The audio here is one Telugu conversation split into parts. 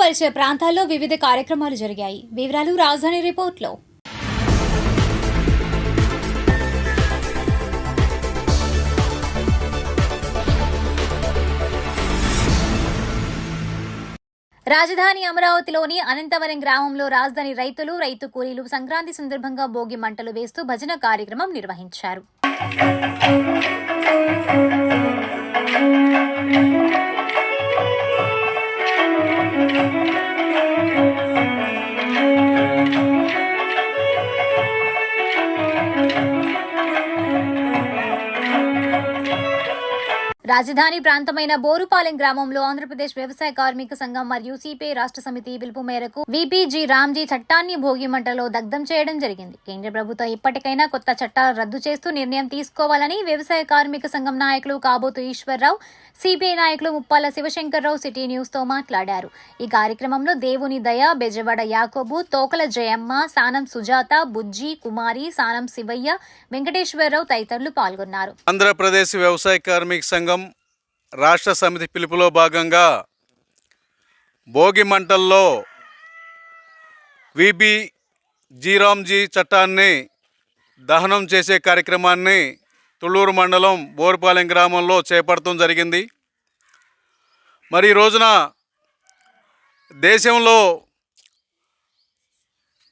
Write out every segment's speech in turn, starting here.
పరిచయ ప్రాంతాల్లో వివిధ కార్యక్రమాలు జరిగాయి. వివరాలు రాజధాని రిపోర్ట్లో. రాజధాని అమరావతిలోని అనంతవరం గ్రామంలో రాజధాని రైతులు రైతు కూలీలు సంక్రాంతి సందర్భంగా భోగి మంటలు వేస్తూ భజన కార్యక్రమం నిర్వహించారు. రాజధాని ప్రాంతమైన బోరుపాలెం గ్రామంలో ఆంధ్రప్రదేశ్ వ్యవసాయ కార్మిక సంఘం మరియు సిపిఐ రాష్ట్ర సమితి పిలుపు మేరకు విపిజి రామ్జీ చట్టాన్ని భోగి మంటలో దగ్ధం చేయడం జరిగింది. కేంద్ర ప్రభుత్వం ఇప్పటికైనా కొత్త చట్టాలు రద్దు చేస్తూ నిర్ణయం తీసుకోవాలని వ్యవసాయ కార్మిక సంఘం నాయకులు కాబోతు ఈశ్వర్రావు సిపిఐ నాయకులు ముప్పాల శివశంకర్రావు సిటీ న్యూస్తో మాట్లాడారు. ఈ కార్యక్రమంలో దేవుని దయ బెజవాడ యాకోబు తోకల జయమ్మ సానం సుజాత బుజ్జి కుమారి సానం శివయ్య వెంకటేశ్వరరావు తదితరులు పాల్గొన్నారు. ఆంధ్రప్రదేశ్ వ్యవసాయ కార్మిక సంఘం రాష్ట్ర సమితి పిలుపులో భాగంగా భోగి మంటల్లో విబి జీరామ్జీ చట్టాన్ని దహనం చేసే కార్యక్రమాన్ని తుళ్ళూరు మండలం బోరుపాలెం గ్రామంలో చేపడటం జరిగింది. మరి ఈ రోజున దేశంలో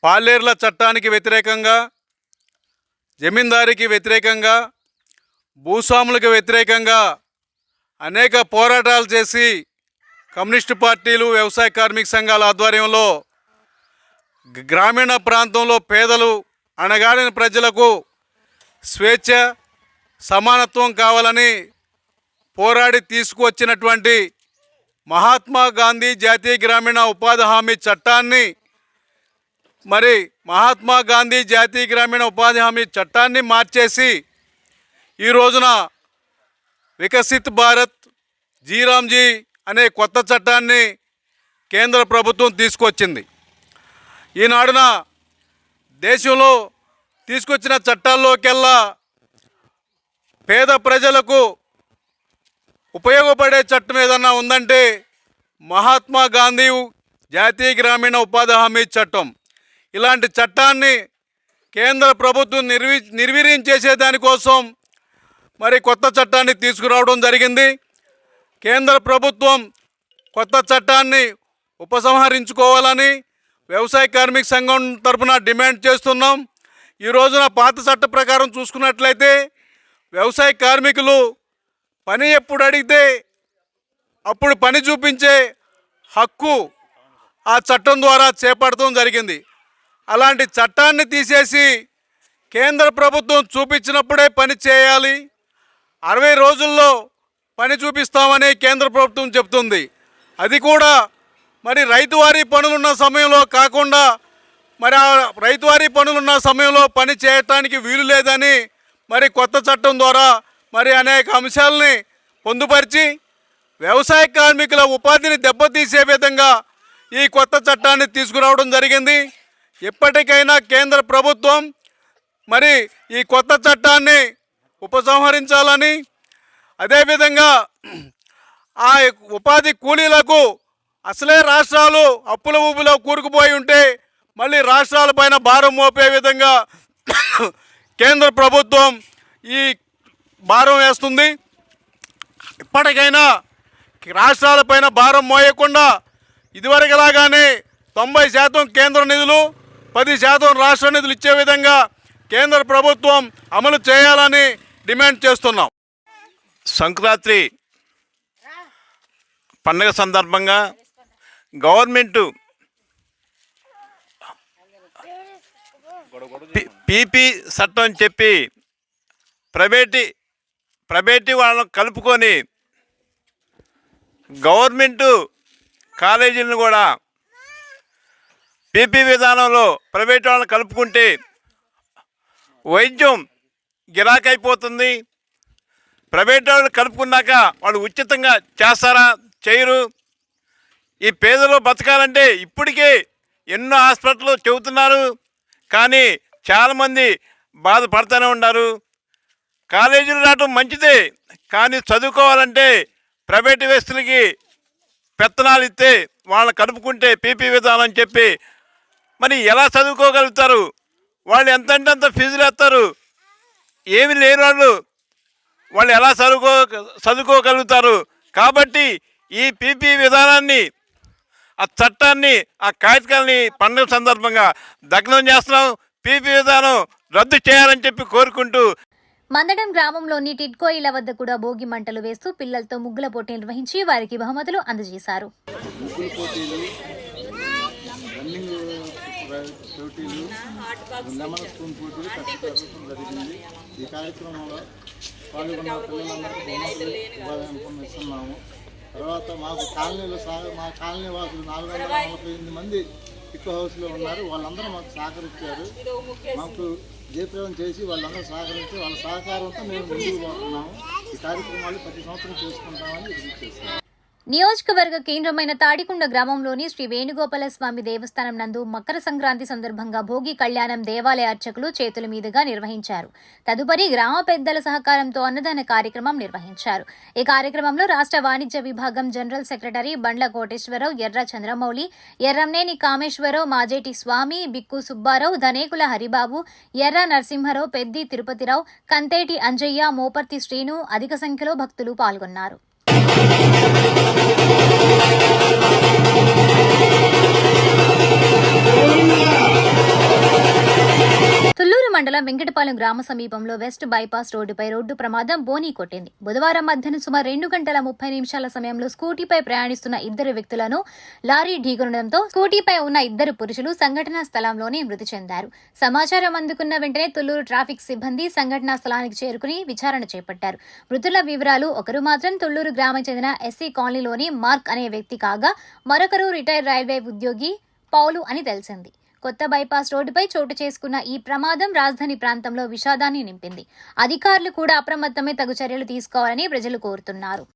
పాలేర్ల చట్టానికి వ్యతిరేకంగా జమీందారికి వ్యతిరేకంగా భూస్వాములకు వ్యతిరేకంగా అనేక పోరాటాలు చేసి కమ్యూనిస్టు పార్టీలు వ్యవసాయ కార్మిక సంఘాల ఆధ్వర్యంలో గ్రామీణ ప్రాంతంలో పేదలు అణగారిన ప్రజలకు స్వేచ్ఛ సమానత్వం కావాలని పోరాడి తీసుకువచ్చినటువంటి మహాత్మా గాంధీ జాతీయ గ్రామీణ ఉపాధి హామీ చట్టాన్ని మరి మహాత్మా గాంధీ జాతీయ గ్రామీణ ఉపాధి హామీ చట్టాన్ని మార్చేసి ఈ రోజున వికసిత్ భారత్ జీరామ్జీ అనే కొత్త చట్టాన్ని కేంద్ర ప్రభుత్వం తీసుకొచ్చింది. ఈనాడున దేశంలో తీసుకొచ్చిన చట్టాల్లోకెల్లా పేద ప్రజలకు ఉపయోగపడే చట్టం ఏదన్నా ఉందంటే మహాత్మా గాంధీ జాతీయ గ్రామీణ ఉపాధి హామీ చట్టం. ఇలాంటి చట్టాన్ని కేంద్ర ప్రభుత్వం నిర్వీ నిర్వీర్యం చేసే దానికోసం మరి కొత్త చట్టాన్ని తీసుకురావడం జరిగింది. కేంద్ర ప్రభుత్వం కొత్త చట్టాన్ని ఉపసంహరించుకోవాలని వ్యవసాయ కార్మిక సంఘం తరపున డిమాండ్ చేస్తున్నాం. ఈ రోజున పాత చట్ట ప్రకారం చూసుకున్నట్లయితే వ్యవసాయ కార్మికులు పని ఎప్పుడు అడిగితే అప్పుడు పని చూపించే హక్కు ఆ చట్టం ద్వారా చేపడటం జరిగింది. అలాంటి చట్టాన్ని తీసేసి కేంద్ర ప్రభుత్వం చూపించినప్పుడే పని చేయాలి. అరవై రోజుల్లో పని చూపిస్తామని కేంద్ర ప్రభుత్వం చెప్తుంది. అది కూడా మరి రైతువారీ పనులున్న సమయంలో కాకుండా మరి ఆ రైతువారీ పనులున్న సమయంలో పని చేయటానికి వీలు లేదని మరి కొత్త చట్టం ద్వారా మరి అనేక అంశాలని పొందుపరిచి వ్యవసాయ కార్మికుల ఉపాధిని దెబ్బతీసే విధంగా ఈ కొత్త చట్టాన్ని తీసుకురావడం జరిగింది. ఇప్పటికైనా కేంద్ర ప్రభుత్వం మరి ఈ కొత్త చట్టాన్ని ఉపసంహరించాలని. అదేవిధంగా ఆ ఉపాధి కూలీలకు అసలే రాష్ట్రాలు అప్పుల ఊపులో కూరుకుపోయి ఉంటే మళ్ళీ రాష్ట్రాలపైన భారం మోపే విధంగా కేంద్ర ప్రభుత్వం ఈ భారం వేస్తుంది. ఇప్పటికైనా రాష్ట్రాలపైన భారం మోయకుండా ఇదివరకులాగానే తొంభై శాతం కేంద్ర నిధులు పది శాతం రాష్ట్ర నిధులు ఇచ్చే విధంగా కేంద్ర ప్రభుత్వం అమలు చేయాలని డిమాండ్ చేస్తున్నాం. సంక్రాంతి పండగ సందర్భంగా గవర్నమెంటు పీపీ చట్టం అని చెప్పి ప్రైవేటి ప్రైవేటు వాళ్ళని కలుపుకొని గవర్నమెంటు కాలేజీలను కూడా పీపీ విధానంలో ప్రైవేట్ వాళ్ళని కలుపుకుంటే వైద్యం గిరాకైపోతుంది. ప్రైవేట్ వాళ్ళు కలుపుకున్నాక వాళ్ళు ఉచితంగా చేస్తారా చేయరు. ఈ పేదలు బతకాలంటే ఇప్పటికే ఎన్నో హాస్పిటల్లో చెబుతున్నారు. కానీ చాలామంది బాధపడుతూనే ఉన్నారు. కాలేజీలు రావడం మంచిదే కానీ చదువుకోవాలంటే ప్రైవేట్ వ్యక్తులకి పెత్తనాలు ఇస్తే వాళ్ళని కలుపుకుంటే పీపీ విధానం అని చెప్పి మరి ఎలా చదువుకోగలుగుతారు? వాళ్ళు ఎంతంటే అంత ఫీజులు వేస్తారు? ఏమి లేని వాళ్ళు. వాళ్ళు ఎలా చదువుకో చదువుకోగలుగుతారు? కాబట్టి ఈ పీపీ విధానాన్ని ఆ చట్టాన్ని ఆ కాగితాలని పండుగ సందర్భంగా దగ్నం చేస్తున్నాం. పీపీ విధానం రద్దు చేయాలని చెప్పి కోరుకుంటూ మందడం గ్రామంలోని టిడ్కో ఇళ్ళ వద్ద కూడా భోగి మంటలు వేస్తూ పిల్లలతో ముగ్గుల పోటీ నిర్వహించి వారికి బహుమతులు అందజేశారు ముగ్గులు పోటీలు రన్నింగ్ పోటీలు లెమన్ స్పూన్ పోటీలు జరిగింది ఈ కార్యక్రమంలో పాల్గొన్న పిల్లలందరికీ ఇస్తున్నాము. తర్వాత మాకు కాలనీలో మా కాలనీ వాసులు నాలుగు వందల నలభై ఎనిమిది మంది ఎక్కువ హౌస్లో ఉన్నారు వాళ్ళందరూ మాకు సహకరించారు మాకు జయప్రదం చేసి వాళ్ళందరూ సహకరించి వాళ్ళ సహకారంతో మేము ముందుకు పోతున్నాము ఈ కార్యక్రమాలు ప్రతి సంవత్సరం చేసుకుంటామని విజ్ఞప్తి చేస్తున్నాము. నియోజకవర్గ కేంద్రమైన తాడికొండ గ్రామంలోని శ్రీ వేణుగోపాల స్వామి దేవస్థానం నందు మకర సంక్రాంతి సందర్భంగా భోగి కళ్యాణం దేవాలయ అర్చకులు చేతుల మీదుగా నిర్వహించారు. తదుపరి గ్రామ పెద్దల సహకారంతో అన్నదాన కార్యక్రమం నిర్వహించారు. ఈ కార్యక్రమంలో రాష్ట్ర వాణిజ్య విభాగం జనరల్ సెక్రటరీ బండ్ల కోటేశ్వరరావు ఎర్ర చంద్రమౌళి ఎర్రంనేని కామేశ్వరరావు మాజేటి స్వామి బిక్కు సుబ్బారావు ధనేకుల హరిబాబు ఎర్ర నరసింహరావు పెద్ది తిరుపతిరావు కంతేటి అంజయ్య మోపర్తి శ్రీను అధిక సంఖ్యలో భక్తులు పాల్గొన్నారు. మండలం గ్రామ సమీపంలో వెస్ట్ బైపాస్ రోడ్డుపై రోడ్డు ప్రమాదం బోనీ కొట్టింది. బుధవారం మధ్యాహ్నం సుమారు రెండు గంటల ముప్పై నిమిషాల సమయంలో స్కూటీపై ప్రయాణిస్తున్న ఇద్దరు వ్యక్తులను లారీ ఢీకొనడంతో స్కూటీపై ఉన్న ఇద్దరు పురుషులు సంఘటనా స్థలంలోనే మృతి చెందారు. సమాచారం అందుకున్న వెంటనే తుళ్ళూరు ట్రాఫిక్ సిబ్బంది సంఘటనా స్థలానికి చేరుకుని విచారణ చేపట్టారు. మృతుల వివరాలు ఒకరు మాత్రం తుళ్ళూరు గ్రామం చెందిన ఎస్సీ కాలనీలోని మార్క్ అనే వ్యక్తి కాగా మరొకరు రిటైర్డ్ రైల్వే ఉద్యోగి పౌలు అని తెలిసింది. కొత్త బైపాస్ రోడ్డుపై చోటు చేసుకున్న ఈ ప్రమాదం రాజధాని ప్రాంతంలో విషాదాన్ని నింపింది. అధికారులు కూడా అప్రమత్తమే తగు చర్యలు తీసుకోవాలని ప్రజలు కోరుతున్నారు.